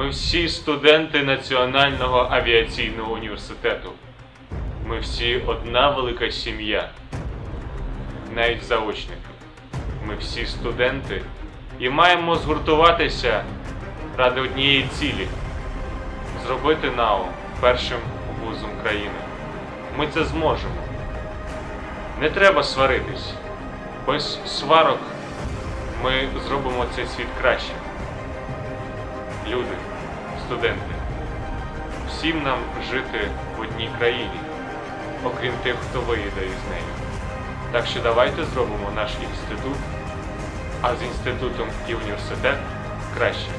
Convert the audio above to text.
Ми всі студенти Національного авіаційного університету. Ми всі одна велика сім'я, навіть заочники. Ми всі студенти і маємо згуртуватися ради однієї цілі зробити НАУ першим вузом країни. Ми це зможемо. Не треба сваритись. Без сварок ми зробимо цей світ краще. Люди, студенти, всім нам жити в одній країні, окрім тих, хто виїде із нею. Так що давайте зробимо наш інститут, а з інститутом і університет краще.